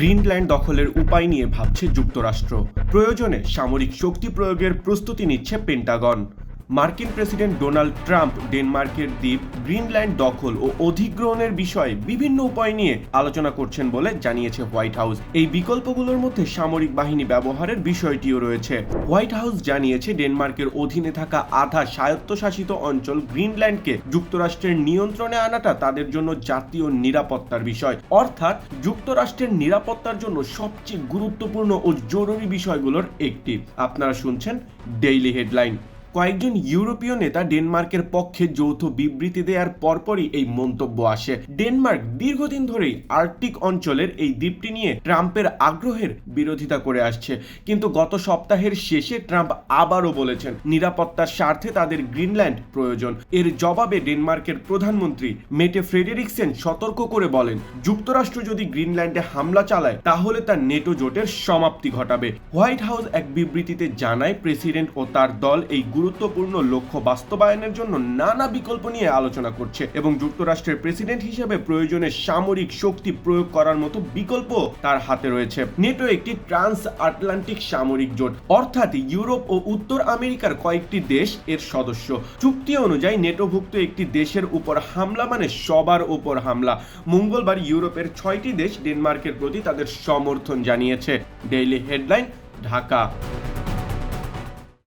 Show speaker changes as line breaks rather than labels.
Greenland দখলের উপায় নিয়ে ভাবছে যুক্তরাষ্ট্র। প্রয়োজনে সামরিক শক্তি প্রয়োগের প্রস্তুতি নিচ্ছে পেন্টাগন। মার্কিন প্রেসিডেন্ট ডোনাল্ড ট্রাম্প ডেনমার্কের দ্বীপ গ্রিনল্যান্ড দখল ও অধিগ্রহণের বিষয়ে বিভিন্ন উপায় নিয়ে আলোচনা করছেন বলে জানিয়েছে হোয়াইট হাউস। এই বিকল্পগুলোর মধ্যে সামরিক বাহিনী ব্যবহারের বিষয়টিও রয়েছে। হোয়াইট হাউস জানিয়েছে, ডেনমার্কের অধীনে থাকা আধা স্বায়ত্তশাসিত অঞ্চল গ্রিনল্যান্ডকে যুক্তরাষ্ট্রের নিয়ন্ত্রণে আনাটা তাদের জন্য জাতীয় নিরাপত্তার বিষয়। অর্থাৎ যুক্তরাষ্ট্রের নিরাপত্তার জন্য সবচেয়ে গুরুত্বপূর্ণ ও জরুরি বিষয়গুলোর একটি। আপনারা শুনছেন ডেইলি হেডলাইন। কয়েকজন ইউরোপীয় নেতা ডেনমার্কের পক্ষে যৌথ বিবৃতি দেওয়ার পরপরই এই মন্তব্য আসে। ডেনমার্ক দীর্ঘদিন ধরেই আর্কটিক অঞ্চলের এই দ্বীপটি নিয়ে ট্রাম্পের আগ্রহের বিরোধিতা করে আসছে। কিন্তু গত সপ্তাহের শেষে ট্রাম্প আবারও বলেছেন, নিরাপত্তার স্বার্থে তাদের গ্রিনল্যান্ড প্রয়োজন। এর জবাবে ডেনমার্কের প্রধানমন্ত্রী মেটে ফ্রেডেরিকসেন সতর্ক করে বলেন, যুক্তরাষ্ট্র যদি গ্রিনল্যান্ডে হামলা চালায়, তাহলে তার নেটো জোটের সমাপ্তি ঘটাবে। হোয়াইট হাউস এক বিবৃতিতে জানায়, প্রেসিডেন্ট ও তার দল এই গুরুত্বপূর্ণ লক্ষ্য বাস্তবায়নের জন্য নানা বিকল্প নিয়ে আলোচনা করছে এবং যুক্তরাষ্ট্রের প্রেসিডেন্ট হিসেবে প্রয়োজনে সামরিক শক্তি প্রয়োগ করার মতো বিকল্প তার হাতে রয়েছে। নেটো একটি ট্রান্স আটলান্টিক সামরিক জোট, অর্থাৎ ইউরোপ ও উত্তর আমেরিকার কয়েকটি দেশ এর সদস্য। চুক্তি অনুযায়ী নেটোভুক্ত একটি দেশের উপর হামলা মানে সবার উপর হামলা। মঙ্গলবার ইউরোপের ছয়টি দেশ ডেনমার্কের প্রতি তাদের সমর্থন জানিয়েছে। Daily Headline, Dhaka.